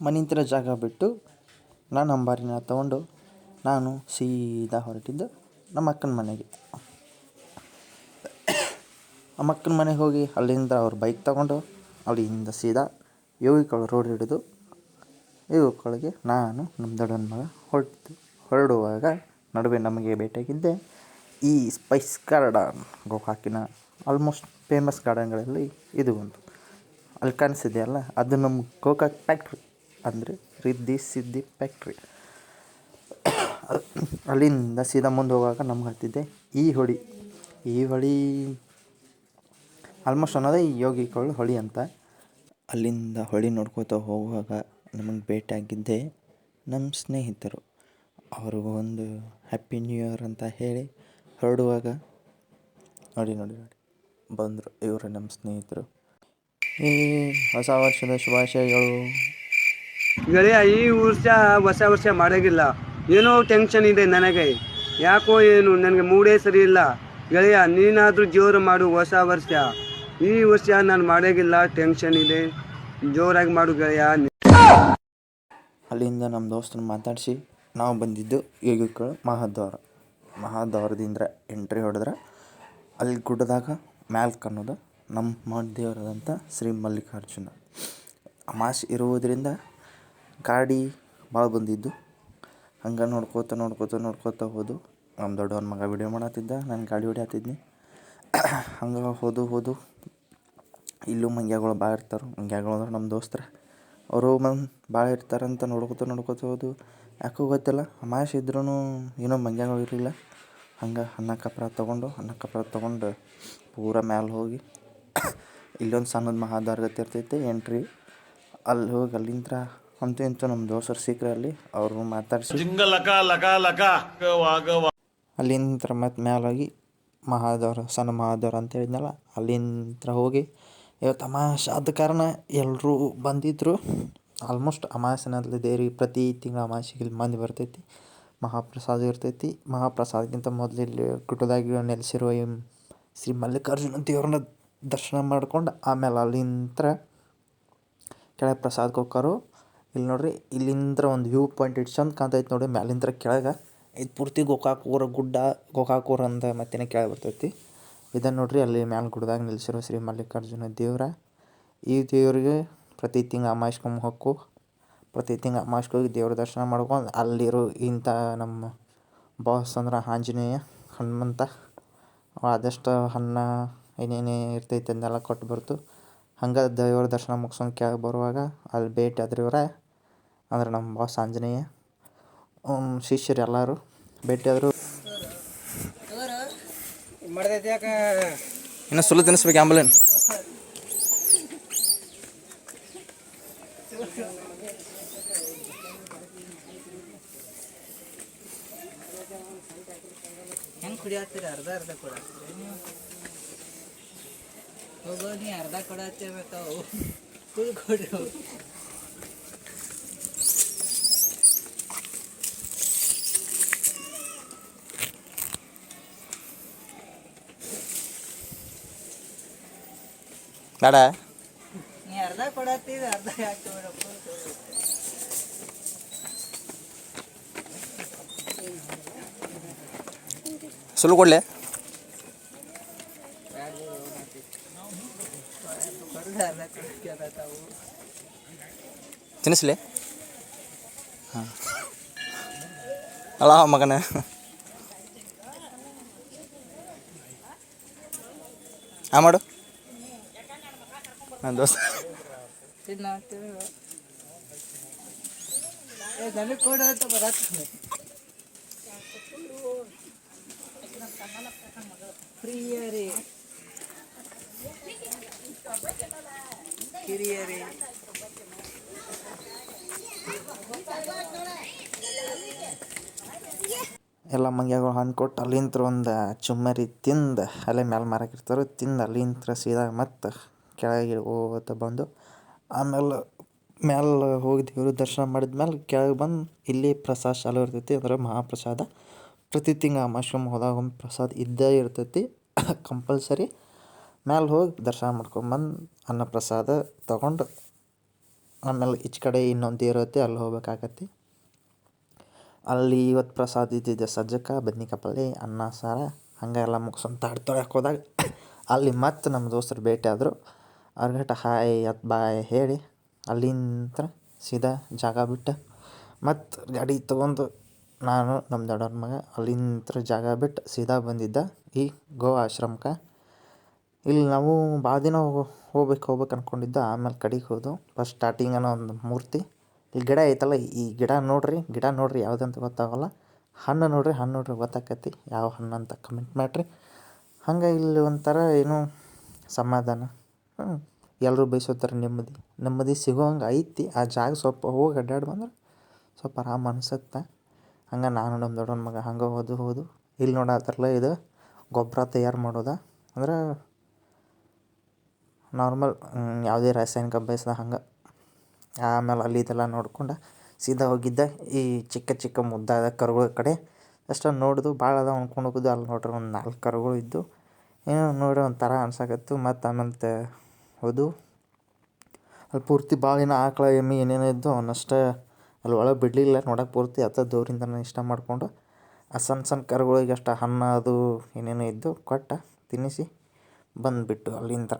ಮನಿಂತ್ರ ಜಾಗ ಬಿಟ್ಟು ನಾನು ಅಂಬಾರಿನ ತಗೊಂಡು ನಾನು ಸೀದಾ ಹೊರಟಿದ್ದು ನಮ್ಮ ಅಕ್ಕನ ಮನೆಗೆ. ನಮ್ಮ ಅಕ್ಕನ ಮನೆಗೆ ಹೋಗಿ ಅಲ್ಲಿಂದ ಅವ್ರ ಬೈಕ್ ತಗೊಂಡು ಅಲ್ಲಿಂದ ಸೀದಾ ಯೋಗಿಕಲ್ ರೋಡ್ ಹಿಡಿದು ಯೋಗಿಕಲ್ಗೆ ನಾನು ನಮ್ಮ ದೊಡ್ಡನ ಮಗ ಹೊರಟಿದ್ದು. ಹೊರಡುವಾಗ ನಡುವೆ ನಮಗೆ ಭೇಟಿಯಾಗಿದ್ದೆ ಈ ಸ್ಪೈಸ್ ಗಾರ್ಡನ್ ಗೋಕಾಕಿನ ಆಲ್ಮೋಸ್ಟ್ ಫೇಮಸ್ ಗಾರ್ಡನ್ಗಳಲ್ಲಿ ಇದು ಒಂದು. ಅಲ್ಲಿ ಕಾಣಿಸಿದೆಯಲ್ಲ, ಅದು ನಮ್ಮ ಗೋಕಾಕ್ ಫ್ಯಾಕ್ಟ್ರಿ ಅಂದರೆ ರಿದ್ದಿ ಸಿದ್ದಿ ಫ್ಯಾಕ್ಟ್ರಿ ಅಲ್ಲಿಂದ ಸೀದಾ ಮುಂದೆ ಹೋಗುವಾಗ ನಮ್ಗೆ ಹತ್ತಿದ್ದೆ ಈ ಹೊಳಿ ಈ ಹೊಳಿ ಆಲ್ಮೋಸ್ಟ್ ಅನ್ನೋದೇ ಈ ಯೋಗಿಗಳು ಹೊಳಿ ಅಂತ. ಅಲ್ಲಿಂದ ಹೊಳಿ ನೋಡ್ಕೋತಾ ಹೋಗುವಾಗ ನಮಗೆ ಭೇಟಿಯಾಗಿದ್ದೆ ನಮ್ಮ ಸ್ನೇಹಿತರು. ಅವ್ರಿಗೂ ಒಂದು ಹ್ಯಾಪಿ ನ್ಯೂ ಇಯರ್ ಅಂತ ಹೇಳಿ ಹೊರಡುವಾಗ, ನೋಡಿ ನೋಡಿ ನೋಡಿ, ಬಂದರು ಇವರು ನಮ್ಮ ಸ್ನೇಹಿತರು. ಈ ಹೊಸ ವರ್ಷದ ಶುಭಾಶಯಗಳು. ಗೆಳೆಯ ಈ ವರ್ಷ ಹೊಸ ವರ್ಷ ಮಾಡೋಗಿಲ್ಲ. ಏನೋ ಟೆನ್ಷನ್ ಇದೆ ನನಗೆ. ಯಾಕೋ ಏನು, ನನಗೆ ಮೂಡೇ ಸರಿ ಇಲ್ಲ. ಗೆಳೆಯ, ನೀನಾದರೂ ಜೋರು ಮಾಡು ಹೊಸ ವರ್ಷ. ಈ ವರ್ಷ ನಾನು ಮಾಡೋಗಿಲ್ಲ ಟೆನ್ಷನ್ ಇದೆ. ಜೋರಾಗಿ ಮಾಡು ಗೆಳೆಯ. ಅಲ್ಲಿಂದ ನಮ್ಮ ದೋಸ್ತನ ಮಾತಾಡಿಸಿ, ನಾವು ಬಂದಿದ್ದು ಈಗ ಮಹಾದ್ವಾರ. ಮಹಾದ್ವಾರದಿಂದ ಎಂಟ್ರಿ ಹೊಡೆದ್ರೆ ಅಲ್ಲಿ ಗುಡ್ಡದಾಗ ಮ್ಯಾಲ್ಕ್ ಅನ್ನೋದು ನಮ್ಮ ದೇವರಾದಂಥ ಶ್ರೀ ಮಲ್ಲಿಕಾರ್ಜುನ. ಅಮಾಸೆ ಇರುವುದರಿಂದ ಗಾಡಿ ಭಾಳ ಬಂದಿದ್ದು. ಹಂಗೆ ನೋಡ್ಕೋತ ನೋಡ್ಕೋತ ನೋಡ್ಕೋತ ಹೋದು. ನಮ್ಮ ದೊಡ್ಡವನ ಮಗ ವಿಡಿಯೋ ಮಾಡತ್ತಿದ್ದ, ನಾನು ಗಾಡಿ ಹೊಡಿಯತ್ತಿದ್ನಿ ಹಂಗೆ ಹೋದು ಹೋದು. ಇಲ್ಲೂ ಮಂಗ್ಯಾಗಳು ಭಾಳ ಇರ್ತಾರೆ. ಮಂಗ್ಯಗಳು ಅಂದ್ರೆ ನಮ್ಮ ದೋಸ್ತರ. ಅವರು ಬಂದು ಭಾಳ ಇರ್ತಾರಂತ ನೋಡ್ಕೋತ ನೋಡ್ಕೋತ ಹೋದು. ಯಾಕೋ ಗೊತ್ತಿಲ್ಲ. ಅಮಾವಾಸ್ಯೆ ಇದ್ರೂ ಏನೋ ಮಂಗ್ಯಾಗಳು ಇರಲಿಲ್ಲ. ಹಂಗೆ ಅನ್ನ ಕಪ್ರ ತೊಗೊಂಡು, ಅನ್ನ ಕಪ್ರ ತೊಗೊಂಡು ಪೂರ ಮ್ಯಾಲೆ ಹೋಗಿ ಇಲ್ಲೊಂದು ಸಣ್ಣದ ಮಹಾದ್ವಾರ ಗತಿ ಇರ್ತೈತಿ ಎಂಟ್ರಿ ಅಲ್ಲಿ ಹೋಗಿ ಅಲ್ಲಿಂದ ಅಂತೂ ಇಂತೂ ನಮ್ಮ ದೋಸ್ತರು ಸಿಕ್ಕರು ಅಲ್ಲಿ ಅವರು ಮಾತಾಡಿಸಿ. ಅಲ್ಲಿಂದ ಮತ್ತೆ ಮ್ಯಾಲೋಗಿ ಮಹಾದೇವ್ರ ಸಣ್ಣ ಮಹಾದೇವ್ರ ಅಂತ ಹೇಳಿದ್ನಲ್ಲ ಅಲ್ಲಿಂದ ಹೋಗಿ ಇವತ್ತು ಅಮಾವಾಸ್ಯೆ ಆದ ಕಾರಣ ಎಲ್ಲರೂ ಬಂದಿದ್ದರು ಆಲ್ಮೋಸ್ಟ್ ಅಮಾವಾಸ್ಯೆನಲ್ಲಿ ದೇವ್ರಿಗೆ ಪ್ರತಿ ತಿಂಗಳ ಅಮಾವಾಸ್ಯೆಗೆ ಇಲ್ಲಿ ಮಂದಿ ಬರ್ತೈತಿ. ಮಹಾಪ್ರಸಾದ ಇರ್ತೈತಿ. ಮಹಾಪ್ರಸಾದಕ್ಕಿಂತ ಮೊದಲು ಇಲ್ಲಿ ಕುಟುದಾಗಿ ನೆಲೆಸಿರುವ ಈ ಶ್ರೀ ಮಲ್ಲಿಕಾರ್ಜುನ ದೇವ್ರನ್ನ ದರ್ಶನ ಮಾಡ್ಕೊಂಡು ಆಮೇಲೆ ಅಲ್ಲಿಂದ ಕೆಳಗೆ ಪ್ರಸಾದಕ್ಕೆ ಹೋಕ್ಕಾರು ಇಲ್ಲಿ ನೋಡ್ರಿ, ಇಲ್ಲಿಂದ್ರ ಒಂದು ವ್ಯೂ ಪಾಯಿಂಟ್ ಇಟ್ಟು ಚಂದ ಕಾಣ್ತೈತೆ ನೋಡಿ ಮ್ಯಾಲಿಂದ ಕೆಳಗೆ. ಇದು ಪೂರ್ತಿ ಗೋಕಾಕೂರ ಗುಡ್ಡ, ಗೋಕಾಕೂರ ಅಂದ ಅಂತ ಮತ್ತೇನೆ ಕೆಳಗೆ ಬರ್ತೈತಿ. ಇದನ್ನು ನೋಡ್ರಿ, ಅಲ್ಲಿ ಮ್ಯಾಲ ಗುಡ್ಡದಾಗ ನಿಲ್ಸಿರೋ ಶ್ರೀ ಮಲ್ಲಿಕಾರ್ಜುನ ದೇವ್ರ. ಈ ದೇವ್ರಿಗೆ ಪ್ರತಿ ತಿಂಗಳು ಅಮಾಯಿಸ್ಕೊಂಬ ಹೊಕ್ಕು ಪ್ರತಿ ತಿಂಗಳು ಅಮಾಯಿಸ್ಕೋಗಿ ಹೋಗಿ ದೇವ್ರ ದರ್ಶನ ಮಾಡ್ಕೊಂಡು ಅಲ್ಲಿರೋ ಇಂಥ ನಮ್ಮ ಬಾಸ್ ಅಂದ್ರೆ ಆಂಜನೇಯ ಹನುಮಂತ. ಆದಷ್ಟು ಅನ್ನ ಏನೇನೇ ಇರ್ತೈತೆ ಅದನ್ನೆಲ್ಲ ಕೊಟ್ಟು ಬರ್ತು. ಹಂಗೆ ದೇವ್ರ ದರ್ಶನ ಮುಗ್ಸ್ಕೊಂಡು ಕೆಳಗೆ ಬರುವಾಗ, ಅಲ್ಲಿ ಭೇಟಿ ಆದ್ರು ಇವ್ರ. ಅಂದ್ರೆ ನಮ್ಮ ಬಾಸ್ ಆಂಜನೇಯ. ಶಿಷ್ಯರು ಎಲ್ಲರೂ ಭೇಟಿಯಾದರು ಇನ್ನು ಸುಳ್ಳು ತಿನ್ನಿಸ್ಬೇಕು ಆಂಬುಲೆನ್ ಹೆಂಗ್ ಕುಡಿಯತ್ತೀರಿ? ಅರ್ಧ ಅರ್ಧ ಕೊಡತ್ತೀರಿ ಹೋಗೋ ನೀ ಅರ್ಧ ಕೊಡತ್ತೇವೆ ಫುಲ್ ಕೊಡಿ ಬೇಡ ಸುಳ್ಳು ಕೊಡಲೆ. ತಿನ್ನಿಸ್ಲೆ? ಹಾಂ. ಅಲ್ಲ ಮಗನ. ಹಾಂ ಮಾಡು. ಹಾಂ ದೋಸ್ತ ಎಲ್ಲ ಮಂಗ್ಯಗಳು ಹಣ್ಣು ಕೊಟ್ಟು ಅಲ್ಲಿಂತ್ರ ಒಂದು ಚುಮ್ಮರಿ ತಿಂದು ಅಲ್ಲೇ ಮ್ಯಾಲೆ ಇರ್ತಾರೆ ತಿಂದು ಅಲ್ಲಿಂತ್ರ ಸೀದಾ ಮತ್ತೆ ಕೆಳಗೆ ಹೋಗ್ತಾ ಬಂದು ಆಮೇಲೆ ಮ್ಯಾಲೆ ಹೋಗಿ ದೇವ್ರ ದರ್ಶನ ಮಾಡಿದ್ಮೇಲೆ ಕೆಳಗೆ ಬಂದು ಇಲ್ಲಿ ಪ್ರಸಾದ ಚಾಲು ಇರ್ತೈತಿ, ಅಂದ್ರೆ ಮಹಾಪ್ರಸಾದ. ಪ್ರತಿ ತಿಂಗ್ಳು ಅಮಾವಾಸ್ಯೆಗೊಮ್ಮೆ ಹೋದಾಗ ಒಂದು ಪ್ರಸಾದ ಇದ್ದೇ ಇರ್ತೈತಿ, ಕಂಪಲ್ಸರಿ. ಮ್ಯಾಲೆ ಹೋಗಿ ದರ್ಶನ ಮಾಡ್ಕೊಂಬಂದು ಅನ್ನ ಪ್ರಸಾದ ತಗೊಂಡು ಆಮೇಲೆ ಈಚೆ ಕಡೆ ಇನ್ನೊಂದು ಇರುತ್ತೆ ಅಲ್ಲಿ ಹೋಗ್ಬೇಕಾಗತ್ತೆ. ಅಲ್ಲಿ ಇವತ್ತು ಪ್ರಸಾದ ಇದ್ದಿದ್ದೆ ಸಜ್ಜಕ ಬದ್ನಿಕಾಯಿ ಪಲ್ಯ ಅನ್ನ, ಸಾರ ಹಂಗೆ ಎಲ್ಲ ತೊಳ್ಯಕ್ಕೆ ಹೋದಾಗ ಅಲ್ಲಿ ಮತ್ತೆ ನಮ್ಮ ದೋಸ್ತರು ಭೇಟಿ ಆದರು. ಅವ್ರಿಗಟ ಹಾಯ್ ಅತ್ ಬಾಯ್ ಹೇಳಿ ಅಲ್ಲಿಂತ್ರ ಸೀದಾ ಜಾಗ ಬಿಟ್ಟು. ಮತ್ತು ಗಾಡಿ ತೊಗೊಂಡು ನಾನು ನಮ್ಮ ದೊಡ್ಡವ್ರ ಮಗ ಅಲ್ಲಿಂತ್ರ ಜಾಗ ಬಿಟ್ಟು ಸೀದಾ ಬಂದಿದ್ದ ಈ ಗೋವಾ ಆಶ್ರಮಕ್ಕೆ. ಇಲ್ಲಿ ನಾವು ಭಾಳ ದಿನ ಹೋಗ್ಬೇಕು ಹೋಗ್ಬೇಕು ಅಂದ್ಕೊಂಡಿದ್ದ ಆಮೇಲೆ ಕಡೆಗೆ ಹೋದು. ಫಸ್ಟ್ ಸ್ಟಾರ್ಟಿಂಗ್ ಅನ್ನೋ ಒಂದು ಮೂರ್ತಿ. ಇಲ್ಲಿ ಗಿಡ ಐತಲ್ಲ, ಈ ಗಿಡ ನೋಡಿರಿ ಗಿಡ ನೋಡಿರಿ ಯಾವುದಂತ ಗೊತ್ತಾಗಲ್ಲ. ಹಣ್ಣು ನೋಡ್ರಿ ಹಣ್ಣು ನೋಡ್ರಿ ಗೊತ್ತಾಕತಿ. ಯಾವ ಹಣ್ಣು ಅಂತ ಕಮೆಂಟ್ ಮಾಡಿರಿ. ಹಂಗೆ ಇಲ್ಲಿ ಒಂಥರ ಏನು ಸಮಾಧಾನ. ಎಲ್ಲರೂ ಬಯಸೋಥರ ನೆಮ್ಮದಿ. ನೆಮ್ಮದಿ ಸಿಗೋಂಗೆ ಐತಿ. ಆ ಜಾಗ ಸ್ವಲ್ಪ ಹೋಗಿ ಅಡ್ಡಾಡಿ ಬಂದ್ರೆ ಸ್ವಲ್ಪ ಆರಾಮ ಅನ್ಸತ್ತೆ. ಹಂಗೆ ನಾನು ನಮ್ಮ ದೊಡ್ಡವನ ಮಗ ಹಂಗೆ ಹೋದು ಹೋದು. ಇಲ್ಲಿ ನೋಡತ್ತಾರಲ್ಲ ಇದು ಗೊಬ್ಬರ ತಯಾರು ಮಾಡೋದ. ಅಂದ್ರೆ ನಾರ್ಮಲ್ ಯಾವುದೇ ರಾಸಾಯನಿಕ ಬಯಸ್ದ ಹಂಗೆ. ಆಮೇಲೆ ಅಲ್ಲಿ ಇದೆಲ್ಲ ನೋಡ್ಕೊಂಡು ಸೀದಾ ಹೋಗಿದ್ದೆ ಈ ಚಿಕ್ಕ ಚಿಕ್ಕ ಮುದ್ದಾದ ಕರುಗಳ ಕಡೆ. ಅಷ್ಟು ನೋಡಿದು ಭಾಳ ಅದ ಅನ್ಕೊಂಡು ಹೋಗುದು. ಅಲ್ಲಿ ನೋಡ್ರಿ ಒಂದು ನಾಲ್ಕು ಕರುಗಳು ಇದ್ದು. ಏನೋ ನೋಡಿ ಒಂಥರ ಅನ್ಸಕತ್ತು. ಮತ್ತು ಆಮೇಲೆ ಹೋದು. ಅಲ್ಲಿ ಪೂರ್ತಿ ಭಾಳ ಏನೋ ಆಕಳ, ಎಮ್ಮೆ ಏನೇನೋ ಇದ್ದು ಅವನಷ್ಟೇ ಅಲ್ಲಿ ಒಳಗೆ ಬಿಡಲಿಲ್ಲ. ನೋಡೋಕೆ ಪೂರ್ತಿ ಅತ್ತ ದೂರಿಂದನೇ ಇಷ್ಟ ಮಾಡಿಕೊಂಡು ಆ ಸಣ್ಣ ಸಣ್ಣ ಕರುಗಳಿಗೆ ಅಷ್ಟು ಅನ್ನ ಅದು ಏನೇನೋ ಇದ್ದು ಕೊಟ್ಟು ತಿನ್ನಿಸಿ ಬಂದುಬಿಟ್ಟು ಅಲ್ಲಿಂದ.